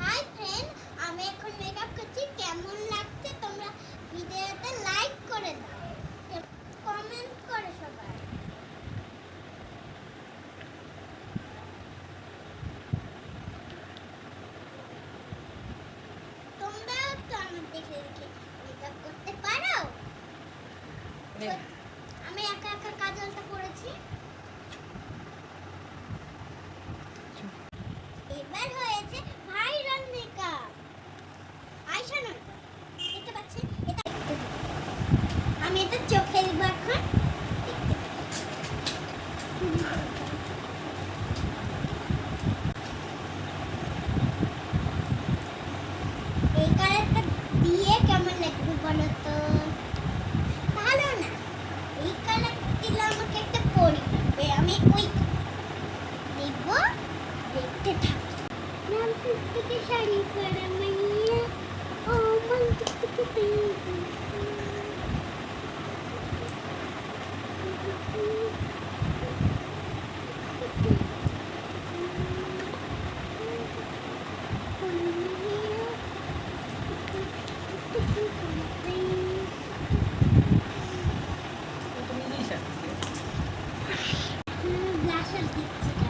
Hi friend আমি এখন makeup করছি। কেমন লাগছে তোমরা ভিডিওতে লাইক করে দাও। কমেন্ট করে সবাই। তোমরাও তো আমার দেখে দেখে মেকআপ করতে পারো? আমি একা একা কাজলটা করেছি। করতে থাকি। নাম টুকটুকে শাড়ি পরা মাইয়া ও মান টুকটুকে Thank you.